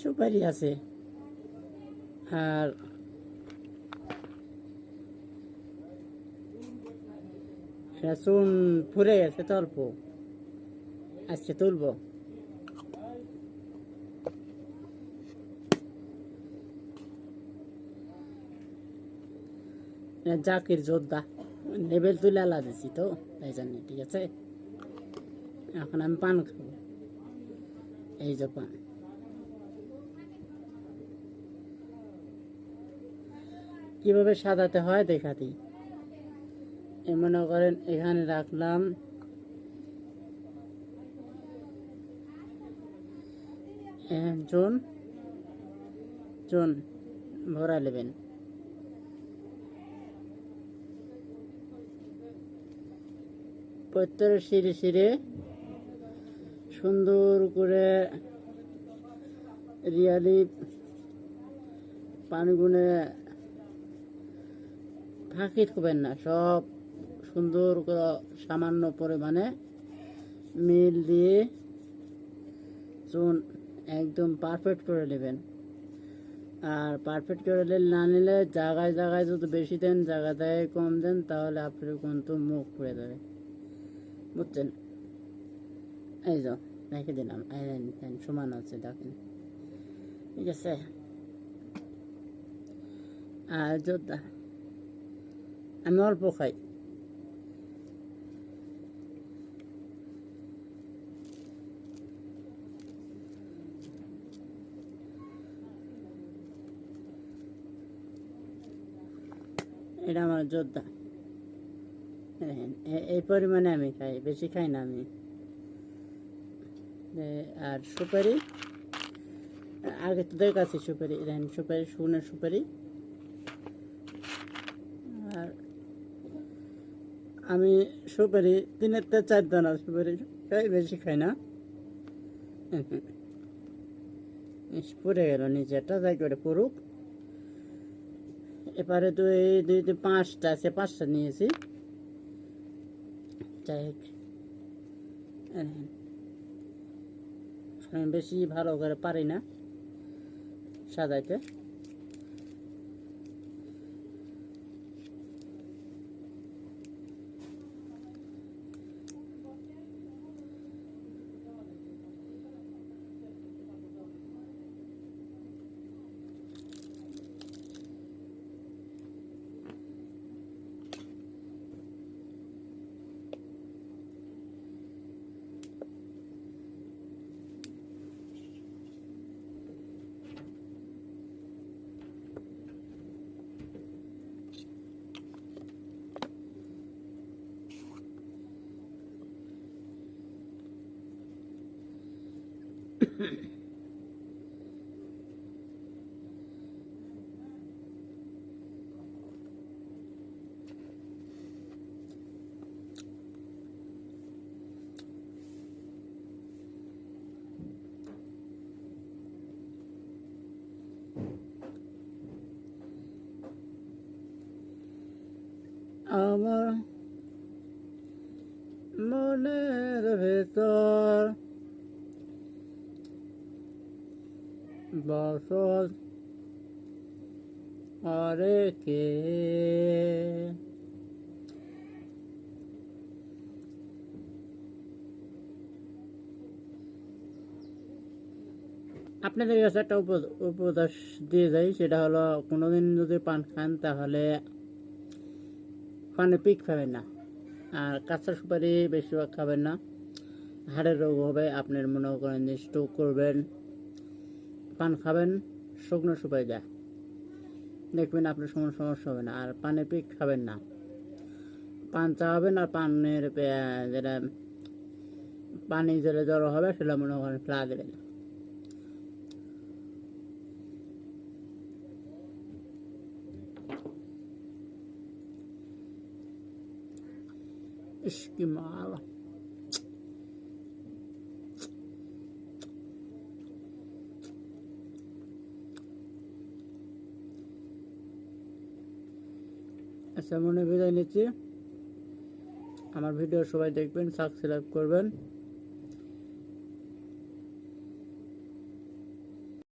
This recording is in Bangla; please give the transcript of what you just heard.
সুপারি আছে। আর চুন ফুরে গেছে তো অল্প। আজকে তুলবো। জাকির যোদ্ধা লেবেল তুলে আলা দিছি তো, তাই জন্য, ঠিক আছে? এখন আমি পান খাব। এই যে পান। কীভাবে সাজাতে হয় দেখা দিই। মনে করেন এখানে রাখলাম। জোন। জোন, ভরা নেবেন। প্রত্যেক সিঁড়ে সিঁড়ে সুন্দর করে রিয়ালি পানিগুনে ফাঁকি থবেন না, সব সুন্দর করে সামান্য পরিমাণে মিল দিয়ে চুন একদম পারফেক্ট করে নেবেন। আর পারফেক্ট করে না নিলে জায়গায় জায়গায় যদি বেশি দেন জায়গা জায়গায় কম দেন, তাহলে আপনার কিন্তু মুখ পড়ে যাবে। বুঝছেন? এই যাও রেখে দিলাম। সমান আছে, দেখেন। ঠিক আছে? আর যোদ্ধা আমি অল্প খাই। এটা আমার যোদ্ধা দেখেন, এই পরিমাণে আমি খাই বেশি খাই না আমি। আর সুপারি? আগে তোদের কাছে সুপারি সুপারি শুনের সুপারি আর আমি সুপারি তিনের তে চার দানা সুপারি খাই বেশি খাই না। পড়ে গেল নিচেটা যাই করে পড়ুক এবারে তো এই দুই দুই পাঁচটা আছে, পাঁচটা নিয়েছি। যাই। আমি বেশি ভালো করে পারি না সাজাইতে। আমার মনের ভেতর বসত আরে কে? আপনাদের কাছে একটা উপ- উপদেশ দিয়ে যাই, সেটা হলো, কোনোদিন যদি পান খান, তাহলে পানে পিক খাবেন না। আর কাঁচা সুপারি বেশিরভাগ খাবেন না। হাড়ের রোগ হবে আপনার মনে করেন স্ট্রোক করবেন। পান খাবেন, শুকনো সুপারি দেয় দেখবেন আপনার কোনো সমস্যা হবে না, আর পানে পিক খাবেন না। পান চাওয়াবেন আর পানের যেটা পানি যেটা জড়ো হবে সেটা মনে করেন ফেলা দেবেন। ইস আচ্ছা মনে বিদায় নিচ্ছি। আমার ভিডিও সবাই দেখবেন সাবস্ক্রাইব করবেন।